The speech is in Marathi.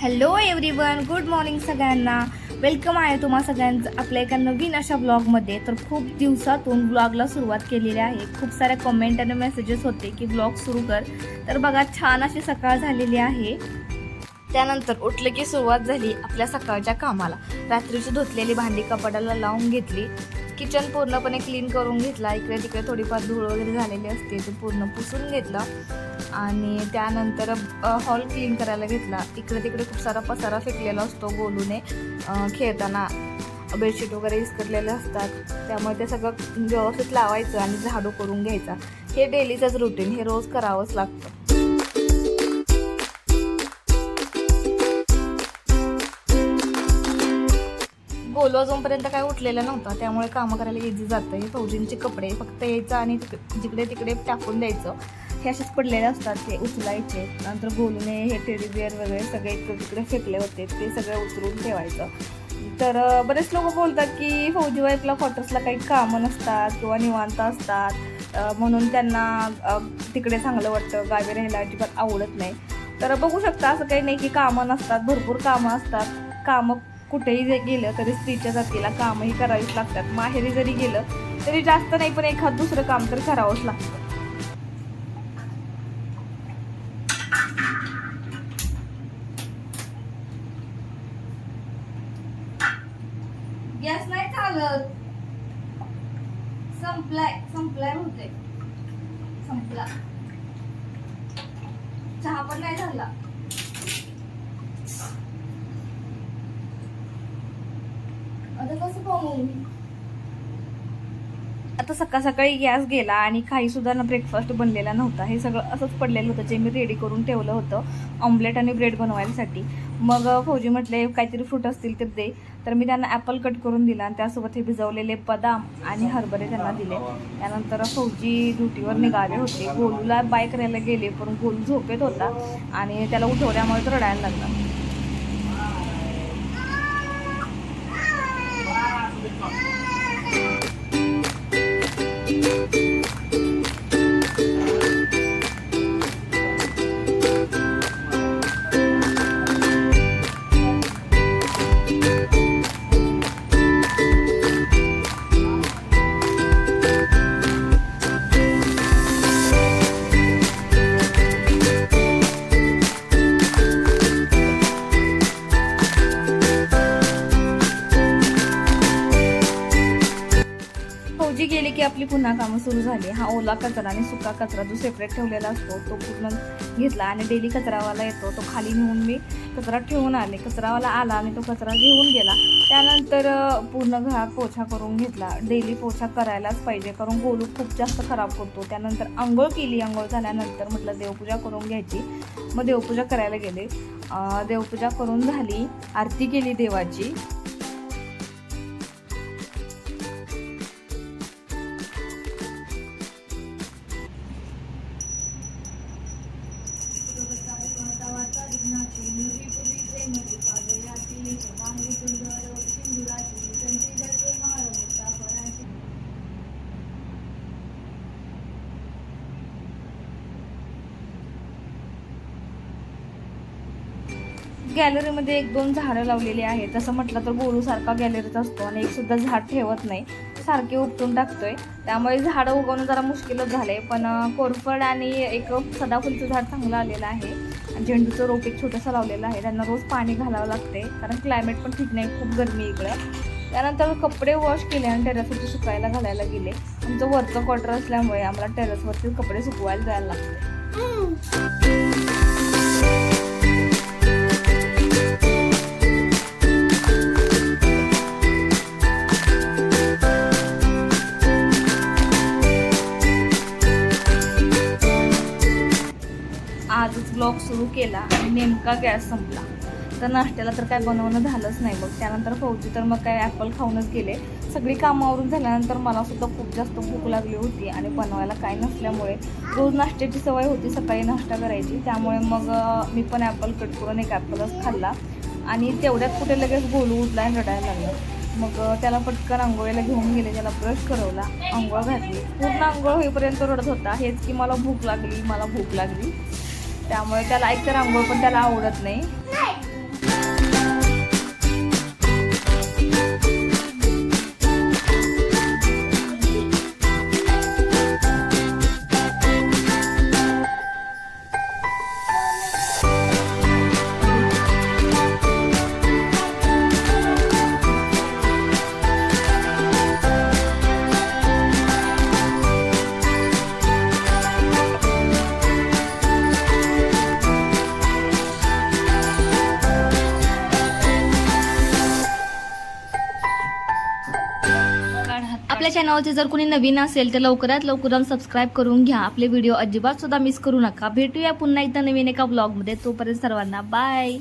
हॅलो एव्हरीवन गुड मॉर्निंग सगळ्यांना. वेलकम आहे तुम्हा सगळ्यांचं आपल्या एका नवीन अशा ब्लॉगमध्ये तर खूप दिवसातून ब्लॉगला सुरुवात केलेली आहे. खूप साऱ्या कमेंट आणि मेसेजेस होते की ब्लॉग सुरू कर. तर बघा छान अशी सकाळ झालेली आहे. त्यानंतर उठलं की सुरुवात झाली आपल्या सकाळच्या कामाला. रात्रीची धुतलेली भांडी कपाडाला लावून घेतली. किचन पूर्णपणे क्लीन करून घेतला. इकडे तिकडे थोडीफार धूळ वगैरे झालेली असते ते पूर्ण पुसून घेतलं. आणि त्यानंतर हॉल क्लीन करायला घेतला. इकडे तिकडे खूप सारा पसारा फेकलेला असतो गोलूने. खेळताना बेडशीट वगैरे इसकटलेले असतात. त्यामुळे ते सगळं व्यवस्थित लावायचं आणि झाडू करून घ्यायचा. हे डेलीचंच रुटीन हे रोज करावंच लागतं. गोलू अजूनपर्यंत काय उठलेला नव्हता. त्यामुळे कामं करायला इझी जातं हे फौजींचे कपडे फक्त यायचं आणि जिकडे तिकडे टाकून द्यायचं. हे असेच पडलेले असतात ते उचलायचे. नंतर गोलूने हे टेडीबिअर वगैरे सगळे इकडे तिकडे फेकले होते. ते सगळे उचलून ठेवायचं. तर बरेच लोक बोलतात की फौजी वाईफला क्वार्टर्सला काही कामं नसतात किंवा निवांत असतात. म्हणून त्यांना तिकडे चांगलं वाटतं. गावी राहायला अजिबात आवडत नाही. तर बघू शकता असं काही नाही की कामं नसतात. भरपूर कामं असतात. कामं कुठेही गेलं तरी स्त्रीच्या जातीला कामही करावीच लागतात. माहेरी जरी गेलं तरी जास्त नाही पण एखाद दुसरं काम तर करावंच लागतं. गॅस नाही चालत. संपलाय संपलाय होते संपला. चहा पण नाही झाला. आता आता सकाळ सकाळी गॅस गेला आणि काही सुद्धा ना ब्रेकफास्ट बनलेला नव्हता. हे सगळं असंच पडलेलं होतं. जे मी रेडी करून ठेवलं होतं ऑमलेट आणि ब्रेड बनवायसाठी. मग फौजी म्हटले काहीतरी फ्रूट असतील तर दे. तर मी त्यांना ॲपल कट करून दिला आणि त्यासोबत हे भिजवलेले बदाम आणि हरभरे त्यांना दिले. त्यानंतर फौजी ड्युटीवर निघाले होते. गोलूला बाय करायला गेले पण गोलू झोपेत होता आणि त्याला उठवल्यामुळे तर रडायला लागला. फौजी आपली पुन्हा कामं सुरू झाली. हा ओला कचरा आणि सुका कचरा जो सेपरेट ठेवलेला असतो तो पूर्ण घेतला आणि डेली कचरावाला येतो. तो खाली नेऊन मी कचरा ठेवून आले. कचरावाला आला आणि तो कचरा घेऊन गेला. त्यानंतर पूर्ण घरात पोछा करून घेतला. डेली पोछा करायलाच पाहिजे कारण गोलू खूप जास्त खराब होतो त्यानंतर आंघोळ केली. आंघोळ झाल्यानंतर म्हटलं देवपूजा करून घ्यायची. मग देवपूजा करायला गेले. देवपूजा करून झाली. आरती केली देवाची. गॅलरीमध्ये एक दोन झाडं लावलेली आहेत. तसं म्हटलं तर गोरूसारखा गॅलरीत असतो आणि एक सुद्धा झाड ठेवत नाही. सारखे उपटून टाकतोय. त्यामुळे झाडं उगवणं जरा मुश्किलच झालंय. पण कोरफड आणि एक सदाफुलचं झाड चांगलं आलेलं आहे. आणि झेंडूचं रोप एक छोटंसं लावलेलं आहे. त्यांना रोज पाणी घालावं लागते कारण क्लायमेट पण ठीक नाही. खूप गरमी इकडं. त्यानंतर कपडे वॉश केले आणि टेरेसवरती सुकायला घालायला गेले. आमचं वरचं क्वार्टर असल्यामुळे आम्हाला टेरेसवरती कपडे सुकवायला जायला लागते सुरू केला आणि नेमका गॅस संपला. तर नाश्त्याला तर काय बनवणं झालंच नाही बघ. त्यानंतर फौजी तर मग काय ॲपल खाऊनच गेले. सगळी कामावरून झाल्यानंतर मला सुद्धा खूप जास्त भूक लागली होती आणि बनवायला काय नसल्यामुळे. रोज नाश्त्याची सवय होती सकाळी नाश्ता करायची. त्यामुळे मग मी पण ॲपल कट करून एक ॲपलच खाल्ला. आणि तेवढ्यात कुठे लगेच गोलू उठला आणि रडायला लागलं. मग त्याला पटकन आंघोळीला घेऊन गेले. त्याला ब्रश करवला. आंघोळ घातली. पूर्ण आंघोळ होईपर्यंत रडत होता. हेच की मला भूक लागली मला भूक लागली. त्यामुळे त्याला एकतर आंघोळ पण त्याला आवडत नाही. आपल्या चॅनलचे जर कोणी नवीन असेल तर लवकरात लवकर सबस्क्राईब करून घ्या. आपले व्हिडिओ अजिबात सुद्धा मिस करू नका. भेटूया पुन्हा एकदा नवीन एका ब्लॉगमध्ये तोपर्यंत सर्वांना बाय